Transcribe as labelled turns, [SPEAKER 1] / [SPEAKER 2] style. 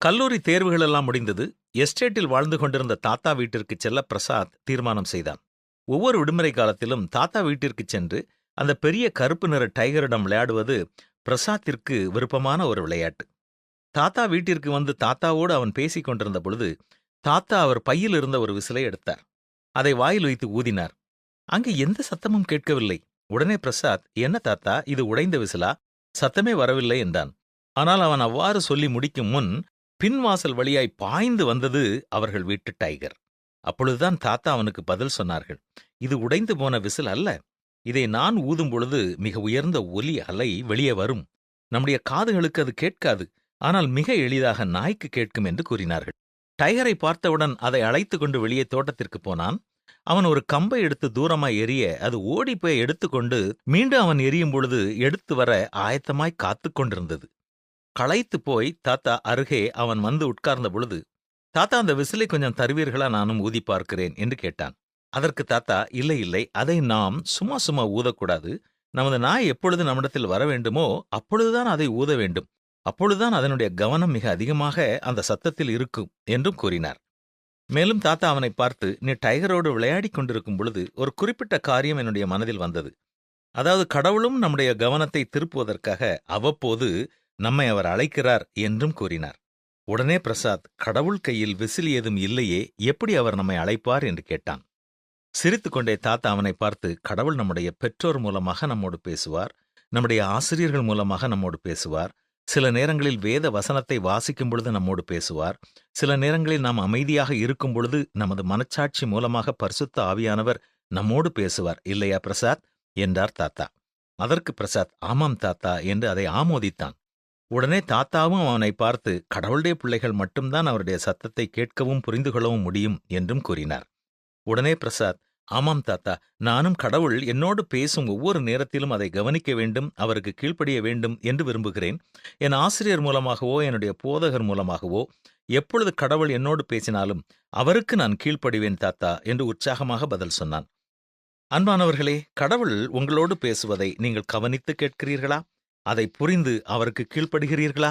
[SPEAKER 1] கல்லூரி தேர்வுகள் எல்லாம் முடிந்தது எஸ்டேட்டில் வாழ்ந்து கொண்டிருந்த தாத்தா வீட்டிற்கு செல்ல பிரசாத் தீர்மானம் செய்தான். ஒவ்வொரு விடுமுறை காலத்திலும் தாத்தா வீட்டிற்கு சென்று அந்த பெரிய கருப்பு நிற டைகரிடம் விளையாடுவது பிரசாத்திற்கு விருப்பமான ஒரு விளையாட்டு. தாத்தா வீட்டிற்கு வந்து தாத்தாவோடு அவன் பேசிக் கொண்டிருந்த பொழுது தாத்தா அவர் பையில் இருந்த ஒரு விசிலை எடுத்தார். அதை வாயில் வைத்து ஊதினார். அங்கு எந்த சத்தமும் கேட்கவில்லை. உடனே பிரசாத் என்ன தாத்தா இது உடைந்த விசிலா? சத்தமே வரவில்லை என்றான். ஆனால் அவன் அவ்வாறு சொல்லி முடிக்கும் முன் பின்வாசல் வழியாய் பாய்ந்து வந்தது அவர்கள் வீட்டு டைகர். அப்பொழுதுதான் தாத்தா அவனுக்கு பதில் சொன்னார்கள் இது உடைந்து போன விசில் அல்ல. இதை நான் ஊதும் பொழுது மிக உயர்ந்த ஒலி அலை வெளியே வரும். நம்முடைய காதுகளுக்கு அது கேட்காது ஆனால் மிக எளிதாக நாய்க்கு கேட்கும் என்று கூறினார்கள். டைகரை பார்த்தவுடன் அதை அழைத்து கொண்டு வெளியே தோட்டத்திற்கு போனான். அவன் ஒரு கம்பை எடுத்து தூரமாய் எரிய அது ஓடிப்போய் எடுத்துக்கொண்டு மீண்டும் அவன் எரியும் பொழுது எடுத்து வர ஆயத்தமாய் காத்துக் கொண்டிருந்தது. களைத்து போய் தாத்தா அருகே அவன் வந்து உட்கார்ந்த பொழுது தாத்தா அந்த விசிலை கொஞ்சம் தருவீர்களா? நானும் ஊதி பார்க்கிறேன் என்று கேட்டான். அதற்கு தாத்தா இல்லை இல்லை அதை நாம் சும்மா சும்மா ஊதக்கூடாது. நமது நாய் எப்பொழுது நம்மிடத்தில் வர வேண்டுமோ அப்பொழுதுதான் அதை ஊத வேண்டும். அப்பொழுதுதான் அதனுடைய கவனம் மிக அதிகமாக அந்த சத்தத்தில் இருக்கும் என்றும் கூறினார். மேலும் தாத்தா அவனை பார்த்து நீ டைகரோடு விளையாடிக் கொண்டிருக்கும் பொழுது ஒரு குறிப்பிட்ட காரியம் என்னுடைய மனதில் வந்தது. அதாவது கடவுளும் நம்முடைய கவனத்தை திருப்புவதற்காக அவ்வப்போது நம்மை அவர் அழைக்கிறார் என்றும் கூறினார். உடனே பிரசாத் கடவுள் கையில் விசில் ஏதும் இல்லையே எப்படி அவர் நம்மை அழைப்பார் என்று கேட்டான். சிரித்துக்கொண்டே தாத்தா அவனை பார்த்து கடவுள் நம்முடைய பெற்றோர் மூலமாக நம்மோடு பேசுவார் நம்முடைய ஆசிரியர்கள் மூலமாக நம்மோடு பேசுவார் சில நேரங்களில் வேத வசனத்தை வாசிக்கும் பொழுது நம்மோடு பேசுவார் சில நேரங்களில் நாம் அமைதியாக இருக்கும் பொழுது நமது மனச்சாட்சி மூலமாக பரிசுத்த ஆவியானவர் நம்மோடு பேசுவார் இல்லையா பிரசாத்? என்றார் தாத்தா. அதற்கு பிரசாத் ஆமாம் தாத்தா என்று அதை ஆமோதித்தான். உடனே தாத்தாவும் அவனை பார்த்து கடவுளுடைய பிள்ளைகள் மட்டும்தான் அவருடைய சத்தத்தை கேட்கவும் புரிந்து கொள்ளவும் முடியும் என்றும் கூறினார். உடனே பிரசாத் ஆமாம் தாத்தா நானும் கடவுள் என்னோடு பேசும் ஒவ்வொரு நேரத்திலும் அதை கவனிக்க வேண்டும் அவருக்கு கீழ்ப்படிய வேண்டும் என்று விரும்புகிறேன். என் ஆசிரியர் மூலமாகவோ என்னுடைய போதகர் மூலமாகவோ எப்பொழுது கடவுள் என்னோடு பேசினாலும் அவருக்கு நான் கீழ்ப்படிவேன் தாத்தா என்று உற்சாகமாக பதில் சொன்னான். அன்பானவர்களே கடவுள் உங்களோடு பேசுவதை நீங்கள் கவனித்து கேட்கிறீர்களா? அதை புரிந்து அவருக்கு கீழ்ப்படுகிறீர்களா?